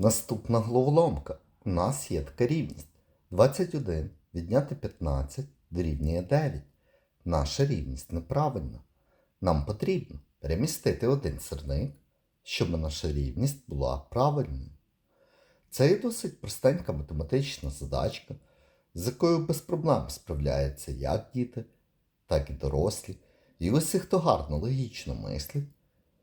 Наступна головоломка. У нас є така рівність. 21 відняти 15 дорівнює 9. Наша рівність неправильна. Нам потрібно перемістити один сирник, щоб наша рівність була правильною. Це є досить простенька математична задачка, з якою без проблем справляються як діти, так і дорослі. І усі, хто гарно логічно мислить,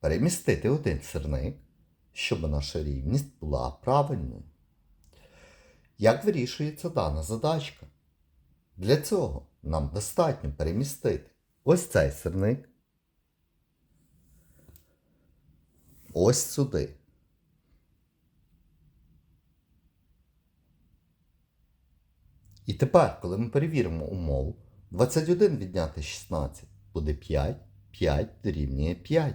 перемістити один сирник, щоб наша рівність була правильною. Як вирішується дана задачка? Для цього нам достатньо перемістити ось цей сирник, ось сюди. І тепер, коли ми перевіримо умову, 21 відняти 16 буде 5, 5 дорівнює 5.